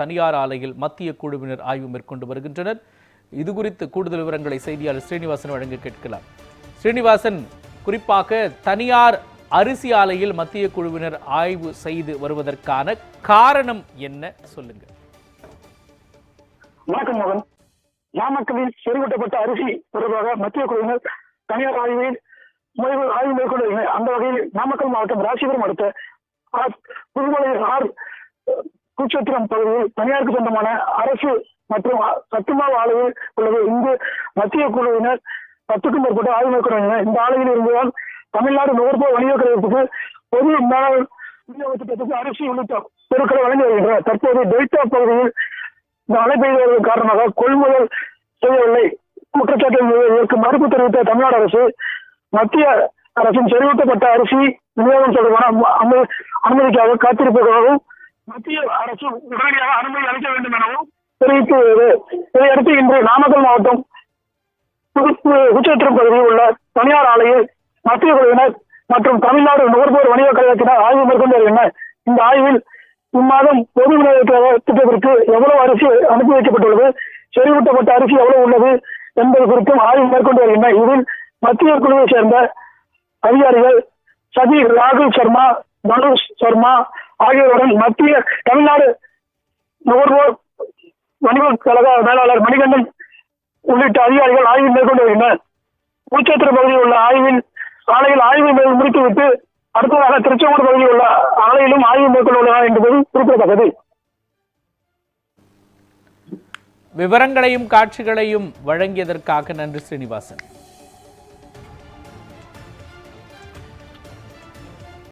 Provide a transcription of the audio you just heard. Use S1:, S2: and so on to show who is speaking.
S1: தனியார் ஆலையில் மத்திய குழுவினர் ஆய்வு மேற்கொண்டு வருகின்றனர். இது குறித்து கூடுதல் விவரங்களை செய்தியாளர் ஸ்ரீனிவாசன் வழங்க கேட்கலாம். ஸ்ரீனிவாசன் குறிப்பாக தனியார் அரிசி ஆலையில் மத்திய குழுவினர் ஆய்வு செய்து வருவதற்கான காரணம் என்ன? சொல்லுங்க
S2: வணக்கம் மோகன். நாமக்கலில் செறிவூட்டப்பட்ட அரிசி தொடர்பாக மத்திய குழுவினர் தனியார் ஆய்வில் முனைவு ஆய்வு மேற்கொண்டு அந்த வகையில் நாமக்கல் மாவட்டம் ராசிபுரம் அடுத்த புதுமலை ஆர் குச்சத்திரம் பகுதியில் தனியாருக்கு சொந்தமான அரசு மற்றும் சத்துமாவு ஆலையில் உள்ளது. இங்கு மத்திய குழுவினர் பத்துக்கும் மேற்பட்ட ஆய்வு மேற்கொண்டு இந்த ஆலையில் இருந்துதான் தமிழ்நாடு நுகர்வோர் வணிக கழகத்துக்கு பொது மேலாளர் விநியோகத்திட்டத்துக்கு அரிசி உள்ளிட்ட பொருட்களை வழங்கி வருகின்றனர். தற்போது டெல்டா பகுதியில் இந்த மழை பெய்ததன் காரணமாக கொள்முதல் செய்யவில்லை. குற்றச்சாட்டு இதற்கு மறுப்பு தெரிவித்த தமிழ்நாடு அரசு மத்திய அரசின் செறிவூட்டப்பட்ட அரிசி விநியோகம் தொடர்பான அனுமதிக்காக காத்திருப்பதாகவும் மத்திய அரசு உடனடியாக அனுமதி அளிக்க வேண்டும் எனவும் தெரிவித்துள்ளது. இதையடுத்து இன்று நாமக்கல் மாவட்டம் புது- குச்சத்திரம் பகுதியில் உள்ள தனியார் ஆலையில் மத்திய குழுவினர் மற்றும் தமிழ்நாடு நுகர்வோர் வணிக கழகத்தினர் ஆய்வு மேற்கொண்டு வருகின்றனர் இந்த ஆய்வில் இம்மாதம் பொது விநியோக திட்டத்திற்கு எவ்வளவு அரிசி அனுப்பி வைக்கப்பட்டுள்ளது செறிவூட்டப்பட்ட அரிசி எவ்வளவு உள்ளது என்பது குறித்தும் ஆய்வு மேற்கொண்டு வருகின்றனர் இதில் மத்திய குழுவை சேர்ந்த அதிகாரிகள் சதி ராகுல் சர்மா தனுஷ் சர்மா ஆகியோருடன் மத்திய தமிழ்நாடு நுகர்வோர் வணிக கழக மேலாளர் மணிகண்டன் உள்ளிட்ட அதிகாரிகள் ஆய்வு மேற்கொண்டு வருகின்றனர். பூச்சத்திர பகுதியில் உள்ள ஆய்வில் ஆலையில் ஆய்வு முடித்துவிட்டு அடுத்ததாக திருச்செங்கோடு பகுதியில் உள்ள ஆலையிலும் ஆய்வு மேற்கொள்ளுள்ளனர் என்பது குறிப்பிடத்தக்கது.
S1: விவரங்களையும் காட்சிகளையும் வழங்கியதற்காக நன்றி ஸ்ரீனிவாசன்.